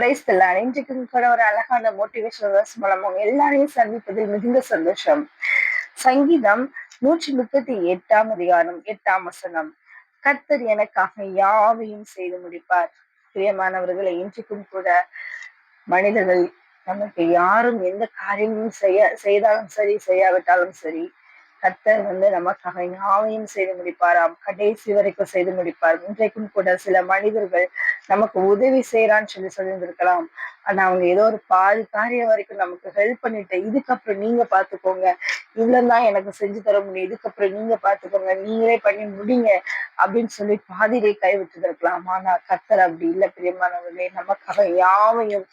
Price தல்லான் இன்றைக்கு கூட ஒரு அழகான மோட்டிவேஷனல் வேர்ஸ் மூலம் அவங்க எல்லாரையும் சந்திப்பதில் மிகுந்த சந்தோஷம். சங்கீதம் நூற்றி முப்பத்தி எட்டாம் அதிகாரம் எட்டாம் வசனம். கர்த்தர் எனக்காக யாவையும் செய்து முடிப்பார். பிரியமானவர்களை இன்றைக்கும் கூட மனிதர்கள் நமக்கு யாரும் எந்த காரியமும் செய்ய செய்தாலும் சரி செய்யாவிட்டாலும் சரி கர்த்தர் வந்து நமக்காக யாவையும் செய்து முடிப்பாராம் கடைசி வரைக்கும் செய்து முடிப்பார். இன்றைக்கும் கூட சில மனிதர்கள் நமக்கு உதவி செய்யறான்னு சொல்லி சொல்லியிருந்திருக்கலாம். ஆனா அவங்க ஏதோ ஒரு பாதி காரியம் வரைக்கும் நமக்கு ஹெல்ப் பண்ணிட்டு இதுக்கப்புறம் நீங்க பாத்துக்கோங்க இவ்வளவுதான் எனக்கு செஞ்சு தர முடியும். இதுக்கப்புறம் நீங்க பாத்துக்கோங்க நீங்களே பண்ணி முடிங்க அப்படின்னு சொல்லி பாதியிலே கைவிட்டுருக்கலாம் ஆனா கத்தர் அப்படி இல்லை பிரியமானவர்களே. நமக்காக யாவையும்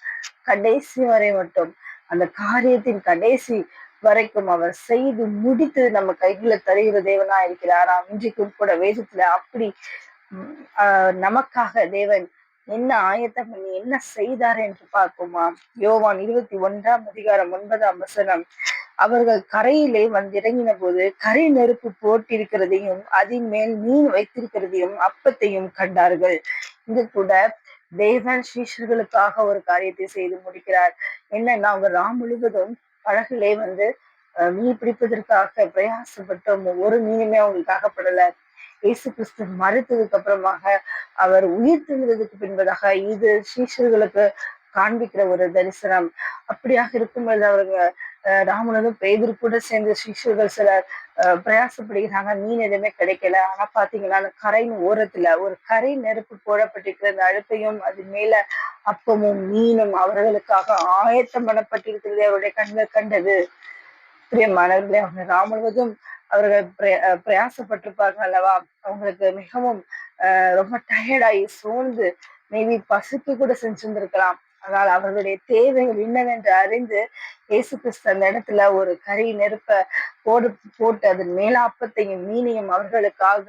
கடைசி வரை மட்டும் அந்த காரியத்தின் கடைசி வரைக்கும் அவர் செய்து முடித்து நம்ம கையில தருகிற தேவனா இருக்கிறாராம் இன்றைக்கும் கூட வேதத்துல அப்படி நமக்காக தேவன் என்ன ஆயத்தம் பண்ணி என்ன செய்தார் என்று பார்ப்போமா யோவான் இருபத்தி ஒன்றாம் அதிகாரம் ஒன்பதாம் வசனம். அவர்கள் கரையிலே வந்திறங்கின போது கரை நெருப்பு போட்டிருக்கிறதையும் அதன் மேல் மீன் வைத்திருக்கிறதையும் அப்பத்தையும் கண்டார்கள். இங்க கூட தேவன் சீஷர்களுக்காக ஒரு காரியத்தை செய்து முடிக்கிறார். என்னன்னா அவங்க ராம் முழுவதும் படகுலே வந்து மீன் பிடிப்பதற்காக பிரயாசப்பட்டோம். ஒரு மீனுமே அவங்களுக்கு ஆகப்படல. இயேசு கிறிஸ்து மறுத்ததுக்கு அப்புறமாக அவர் உயிர் தின்றதுக்கு பின்பதாக இது சீஷர்களுக்கு காண்பிக்கிற ஒரு தரிசனம். அப்படியாக இருக்கும்பொழுது அவருங்க ராமனதும் பேதர் கூட சேர்ந்த சிஷர்கள் சிலர் பிரயாசப்படுகிறாங்க. மீன் எதுவுமே கிடைக்கல. ஆனா பாத்தீங்கன்னா அந்த கரையின் ஓரத்துல ஒரு கரை நெருப்பு போடப்பட்டிருக்கிற அந்த அழுப்பையும் அது மேல அப்பமும் மீனும் அவர்களுக்காக ஆயத்தம் பண்ணப்பட்டிருக்கிறது அவருடைய கண்கள் கண்டது. பிரியமானவர்களே அவங்க ராமுழுவதும் அவர்கள் பிரயாசப்பட்டிருப்பார்கள் அல்லவா? அவங்களுக்கு மிகவும் ரொம்ப டயர்டாகி சோர்ந்து மேபி பசுக்கு கூட செஞ்சிருந்திருக்கலாம். ஆனால் அவர்களுடைய தேவைகள் என்னவென்று அறிந்து இயேசு கிறிஸ்து அந்த இடத்துல ஒரு கறி நெருப்ப போடு போட்டு அதன் மேலாப்பத்தையும் மீனையும் அவர்களுக்காக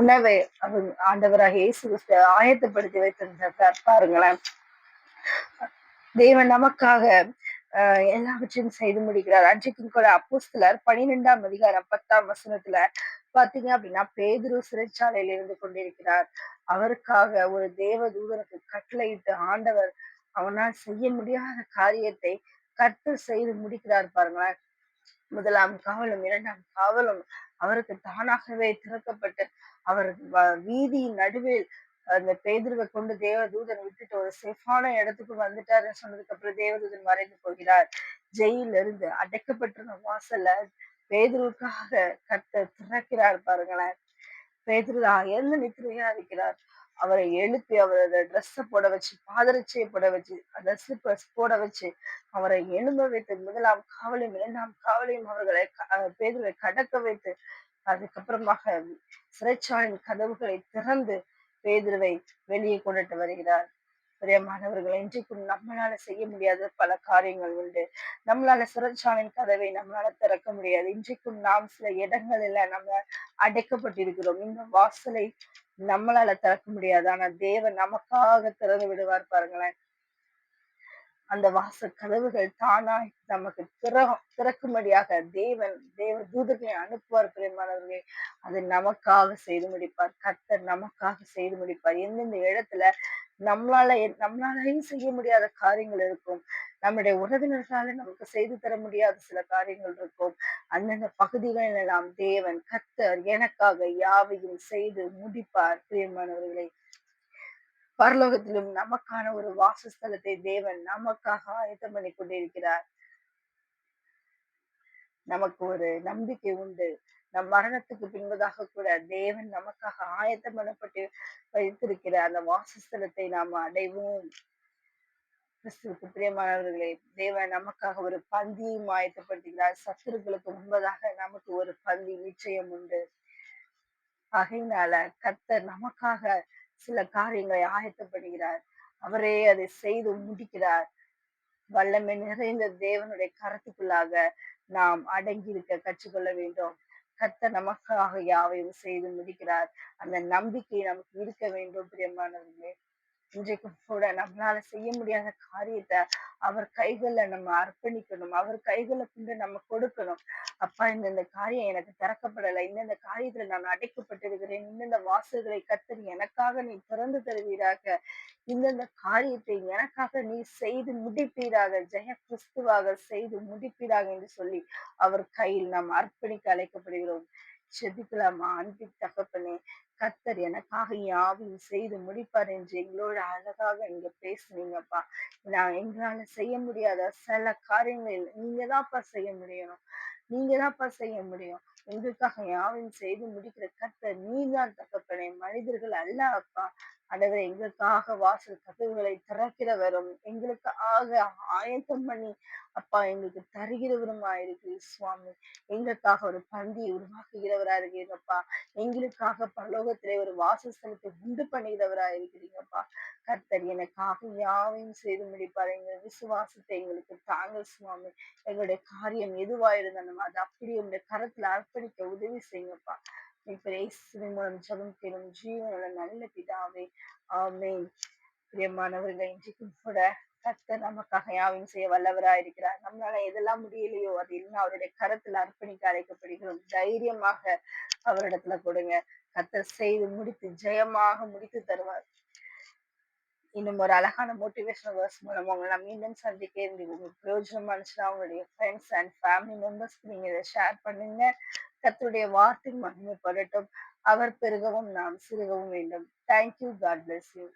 உணவை அவர் ஆண்டவராக இயேசு கிறிஸ்து ஆயத்தப்படுத்தி வைத்திருந்தார் பாருங்களேன். தேவன் நமக்காக அஹ் எல்லாவற்றையும் செய்து முடிக்கிறார். அன்றைக்கும் கூட அப்போஸ்தலர் பனிரெண்டாம் அதிகாரம் பத்தாம் வசனத்துல பாத்தீங்க அப்படின்னா பேதுரு சிறைச்சாலையில் இருந்து கொண்டிருக்கிறார். அவருக்காக ஒரு தேவதூதனுக்கு கட்டளையிட்டு ஆண்டவர் அவனால் செய்ய முடியாத காரியத்தை கற்று செய்து முடிக்கிறார் பாருங்களேன். முதலாம் காவலும் இரண்டாம் காவலும் அவருக்கு தானாகவே திறக்கப்பட்டு அவர் வீதியின் நடுவில் அந்த பேதுருவை கொண்டு தேவதூதன் விட்டுட்டு ஒரு சேஃபான இடத்துக்கு வந்துட்டாருன்னு சொன்னதுக்கு அப்புறம் தேவதூதன் மறைந்து போகிறார். ஜெயில இருந்து அடைக்கப்பட்டிருந்த வாசல்ல பேதுருக்காக கத்த திறக்கிறார் பாருங்களேன். பேதுருதா எந்த நித்திரையா இருக்கிறார் அவரை எழுப்பி அவரோட ட்ரெஸ்ஸை போட வச்சு பாதரட்சியை போட வச்சு ட்ரெஸ் போட வச்சு அவரை எழும்ப வைத்து முதலாம் காவலையும் இரண்டாம் காவலையும் அவர்களை பேதுரை கடக்க வைத்து அதுக்கப்புறமாக சிறைச்சாலின் கதவுகளை திறந்து பேதுருவை வெளியே கொண்டுட்டு வருகிறார். பிரியமானவர்கள் இன்றைக்கும் நம்மளால செய்ய முடியாத பல காரியங்கள் உண்டு. நம்மளால சிறைச்சாலின் கதவை நம்மளால திறக்க முடியாது. இன்றைக்கும் நாம் சில இடங்களில் நம்ம அடைக்கப்பட்டிருக்கிறோம். இந்த வாசலை நம்மளால திறக்க முடியாது. ஆனா தேவன் நமக்காக திறந்து விடுவார் பாருங்களேன். அந்த வாச கதவுகள் தானாய் நமக்கு திற திறக்கும்படியாக தேவன் தேவ தூதர்களை அனுப்புவார் பிரியமானவர்களே அதை நமக்காக செய்து முடிப்பார். கர்த்தர் நமக்காக செய்து முடிப்பார். எந்தெந்த இடத்துல நம்மளால நம்மளாலையும் செய்ய முடியாத காரியங்கள் இருக்கும்? நம்முடைய உறவினர்களால நமக்கு செய்து தர முடியாத சில காரியங்கள் இருக்கும். அந்தந்த பகுதிகளில் எல்லாம் தேவன் கர்த்தர் எனக்காக யாவையும் செய்து முடிப்பார் பிரியமானவர்களை பரலோகத்திலும் நமக்கான ஒரு வாசஸ்தலத்தை தேவன் நமக்காக ஆயத்தம் பண்ணி கொண்டிருக்கிறார். நமக்கு ஒரு நம்பிக்கை உண்டு. நம் மரணத்துக்கு பின்பதாக கூட தேவன் நமக்காக ஆயத்தம் பண்ணப்பட்டு வைத்திருக்கிற அந்த வாசஸ்தலத்தை நாம் அடைவோம். கிறிஸ்துவுக்கு பிரியமானவர்களே தேவன் நமக்காக ஒரு பந்தியும் ஆயத்தப்படுத்துகிறார். சத்துருக்களுக்கு முன்பதாக நமக்கு ஒரு பந்தி நிச்சயம் உண்டு. ஆகையினால கத்தர் நமக்காக சில காரியங்களை ஆயத்தப்படுகிறார். அவரே அதை செய்து முடிக்கிறார். வல்லமை நிறைந்த தேவனுடைய கருத்துக்குள்ளாக நாம் அடங்கி இருக்க கற்றுக்கொள்ள வேண்டும். கத்த நமக்காக யாவையும் செய்து முடிக்கிறார். அந்த நம்பிக்கை நமக்கு இருக்க வேண்டும் பிரியமானவர்களே. இன்றைக்கு கூட நம்மளால செய்ய முடியாத காரியத்தை அவர் கைகள்ல நம்ம அர்ப்பணிக்கணும். அவர் கைகளை கொண்டு நம்ம கொடுக்கணும். அப்பா இந்தந்த காரியம் எனக்கு திறக்கப்படலை. இந்தந்த காரியத்துல நான் அடைக்கப்பட்டிருக்கிறேன். இந்தந்த வாசல்களை கத்தர் எனக்காக நீ திறந்து தருவீராக. இந்தந்த காரியத்தை எனக்காக நீ செய்து முடிப்பீராக. ஜெய கிறிஸ்துவாக செய்து முடிப்பீராக என்று சொல்லி அவர் கையில் நாம் அர்ப்பணிக்க அழைக்கப்படுகிறோம். செபிக்கலாமா? அன்பின் தகப்பனே கத்தர் எனக்காக யாவையும் செய்து முடிப்பார் என்று எங்களோட அழகாக நீங்க பேசுனீங்கப்பா. நான் எங்களால செய்ய முடியாத சில காரியங்கள் நீங்க தான்ப்பா செய்ய முடியணும். நீங்க தான்ப்பா செய்ய முடியும். எங்களுக்காக யாவையும் செய்து முடிக்கிற கத்தர் நீதான் தகப்பனே. மனிதர்கள் அல்ல அப்பா. ஆண்டவரே எங்களுக்காக வாசல் கதவுகளை திறக்கிறவரும் எங்களுக்கு ஆக ஆயத்தம் பண்ணி அப்பா எங்களுக்கு தருகிறவருமா இருக்கு சுவாமி. எங்களுக்காக ஒரு பந்தியை உருவாக்குகிறவரா இருக்கிறீங்கப்பா எங்களுக்காக பரலோகத்திலே ஒரு வாசஸ்தலத்தை உண்டு பண்ணுகிறவரா இருக்கிறீங்கப்பா கர்த்தர் எனக்காக யாவையும் செய்து முடிப்பார். எங்கள் விசுவாசத்தை எங்களுக்கு தாங்க சுவாமி. எங்களுடைய காரியம் எதுவாயிருந்தாலும் அது அப்படியே உங்களுடைய கரத்துல அர்ப்பணிக்க உதவி செய்யுங்கப்பா. மூலம் ஜபம் கேளும் ஜீவனோட நல்ல பிதாவே ஆமென். பிரியமானவர்கள் இன்றைக்கும் கூட கர்த்தர் நமக்காக யாவையும் செய்ய வல்லவராய் இருக்கிறார். நம்மளால எதெல்லாம் முடியலையோ அது இன்னும் அவருடைய கரத்துல அர்ப்பணிக்க அழைக்கப்படுகிறோம். தைரியமாக அவரிடத்துல கொடுங்க. கர்த்தர் செய்து முடித்து ஜெயமாக முடித்து தருவார். இன்னும் ஒரு அழகான மோட்டிவேஷனல் வேர்ஸ் மூலம் உங்களை நான் மீண்டும் சந்திக்க இருந்து உங்களுக்கு பிரயோஜனம் இருந்துச்சுன்னா உங்களுடைய ஃப்ரெண்ட்ஸ் அண்ட் ஃபேமிலி மெம்பர்ஸ்க்கு நீங்க இதை ஷேர் பண்ணுங்க. கத்துடைய வார்த்தை மகிமைப்படட்டும். அவர் பெருகவும் நாம் சிறுகவும் வேண்டும். Thank you God bless you